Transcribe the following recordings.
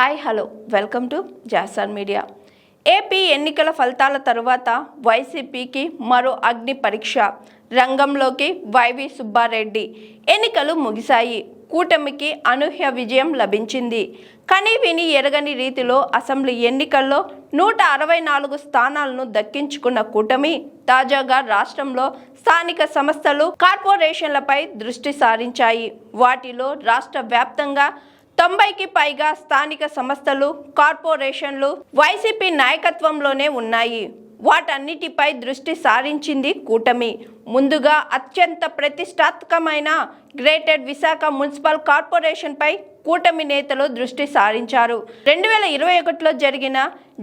Hi hello. Welcome to జాసాన్ media. AP ఎన్నికల ఫలితాల తరువాత వైసీపీకి మరో అగ్ని పరీక్ష. రంగంలోకి వైవి సుబ్బారెడ్డి. ఎన్నికలు ముగిశాయి. కూటమికి అనూహ్య విజయం లభించింది. కని విని ఎరగని రీతిలో అసెంబ్లీ ఎన్నికల్లో నూట అరవై నాలుగు స్థానాలను దక్కించుకున్న కూటమి తాజాగా రాష్ట్రంలో స్థానిక సంస్థలు కార్పొరేషన్లపై దృష్టి సారించాయి. వాటిలో రాష్ట్ర వ్యాప్తంగా తొంభైకి పైగా స్థానిక సంస్థలు కార్పొరేషన్లు వైసీపీ నాయకత్వంలోనే ఉన్నాయి. వాటన్నిటిపై దృష్టి సారించింది కూటమి. ముందుగా అత్యంత ప్రతిష్టాత్మకమైన గ్రేటెడ్ విశాఖ మున్సిపల్ కార్పొరేషన్పై కూటమి నేతలు దృష్టి సారించారు. రెండు వేల ఇరవై ఒకటిలో జరిగిన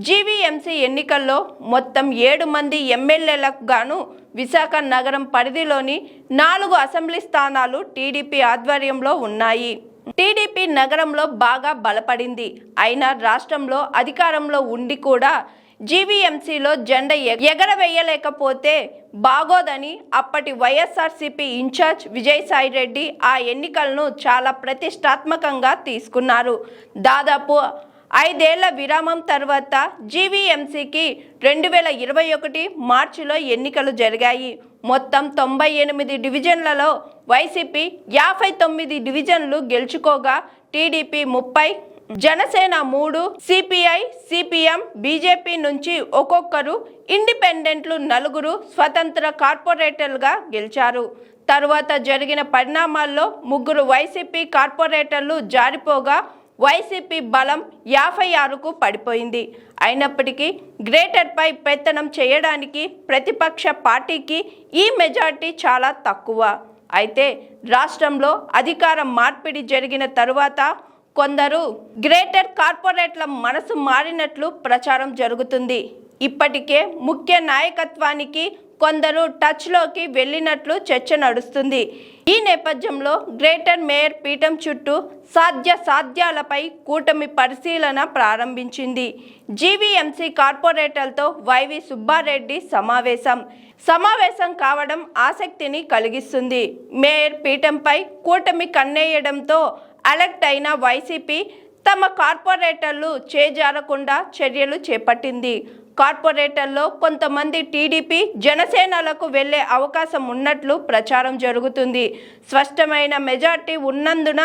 జీవీఎంసీ ఎన్నికల్లో మొత్తం ఏడు మంది ఎమ్మెల్యేలకు గాను విశాఖ నగరం పరిధిలోని నాలుగు అసెంబ్లీ స్థానాలు టీడీపీ ఆధ్వర్యంలో ఉన్నాయి. టీడీపీ నగరంలో బాగా బలపడింది. అయినా రాష్ట్రంలో అధికారంలో ఉండి కూడా జీవీఎంసీలో జెండా ఎగరవేయలేకపోతే బాగోదని అప్పటి వైఎస్ఆర్సీపీ ఇన్ఛార్జ్ విజయసాయి రెడ్డి ఆ ఎన్నికలను చాలా ప్రతిష్టాత్మకంగా తీసుకున్నారు. దాదాపు ఐదేళ్ళ విరామం తర్వాత జీవీఎంసీకి రెండు వేల ఇరవై ఒకటి మార్చిలో ఎన్నికలు జరిగాయి. మొత్తం తొంభై ఎనిమిది డివిజన్లలో వైసీపీ యాభై తొమ్మిది డివిజన్లు గెలుచుకోగా టీడీపీ ముప్పై జనసేన మూడు సిపిఐ సిపిఎం బీజేపీ నుంచి ఒక్కొక్కరు ఇండిపెండెంట్లు నలుగురు స్వతంత్ర కార్పొరేటర్లుగా గెలిచారు. తరువాత జరిగిన పరిణామాల్లో ముగ్గురు వైసీపీ కార్పొరేటర్లు జారిపోగా వైసీపీ బలం యాభై ఆరుకు పడిపోయింది. అయినప్పటికీ గ్రేటర్పై పెత్తనం చేయడానికి ప్రతిపక్ష పార్టీకి ఈ మెజార్టీ చాలా తక్కువ. అయితే రాష్ట్రంలో అధికార మార్పిడి జరిగిన తరువాత కొందరు గ్రేటర్ కార్పొరేట్ల మనసు మారినట్లు ప్రచారం జరుగుతుంది. ఇప్పటికే ముఖ్య నాయకత్వానికి కొందరు టచ్లోకి వెళ్ళినట్లు చర్చ నడుస్తుంది. ఈ నేపథ్యంలో గ్రేటర్ మేయర్ పీఠం చుట్టూ సాధ్య సాధ్యాలపై కూటమి పరిశీలన ప్రారంభించింది. జీవీఎంసీ కార్పొరేటర్లతో వైవి సుబ్బారెడ్డి సమావేశం. సమావేశం కావడం ఆసక్తిని కలిగిస్తుంది. మేయర్ పీఠంపై కూటమి కన్నేయడంతో అలర్ట్ అయిన వైసీపీ తమ కార్పొరేటర్లు చేజారకుండా చర్యలు చేపట్టింది. కార్పొరేటర్లో కొంతమంది టీడీపీ జనసేనలకు వెళ్ళే అవకాశం ఉన్నట్లు ప్రచారం జరుగుతుంది. స్పష్టమైన మెజార్టీ ఉన్నందున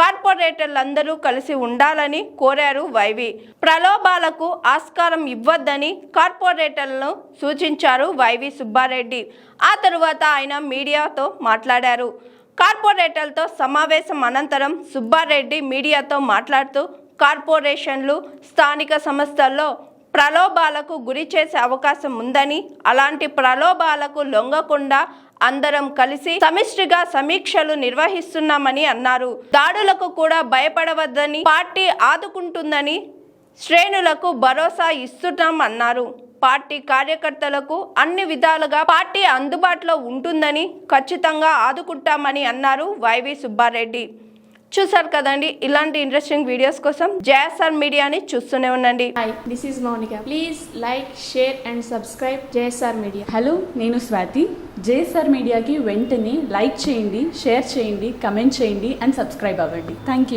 కార్పొరేటర్లందరూ కలిసి ఉండాలని కోరారు వైవి. ప్రలోభాలకు ఆస్కారం ఇవ్వద్దని కార్పొరేటర్లను సూచించారు వైవి సుబ్బారెడ్డి. ఆ తరువాత ఆయన మీడియాతో మాట్లాడారు. కార్పొరేటర్లతో సమావేశం అనంతరం సుబ్బారెడ్డి మీడియాతో మాట్లాడుతూ కార్పొరేషన్లు స్థానిక సంస్థల్లో ప్రలోభాలకు గురి చేసే అవకాశం ఉందని అలాంటి ప్రలోభాలకు లొంగకుండా అందరం కలిసి సమిష్టిగా సమీక్షలు నిర్వహిస్తున్నామని అన్నారు. దాడులకు కూడా భయపడవద్దని పార్టీ ఆదుకుంటుందని శ్రేణులకు భరోసా ఇస్తున్నాం అన్నారు పార్టీ కార్యకర్తలకు అన్ని విధాలుగా పార్టీ అందుబాటులో ఉంటుందని ఖచ్చితంగా ఆదుకుంటామని అన్నారు వైవి సుబ్బారెడ్డి. చూసారు కదండి ఇలాంటి ఇంట్రెస్టింగ్ వీడియోస్ కోసం జేఎస్ఆర్ మీడియాని చూస్తూనే ఉండండి. Hi, this is Monica. Please like, share, and subscribe JSR Media. Hello నేను స్వాతి. జేఎస్ఆర్ మీడియాకి వెంటనే లైక్ చేయండి షేర్ చేయండి కమెంట్ చేయండి అండ్ సబ్స్క్రైబ్ అవ్వండి. Thank you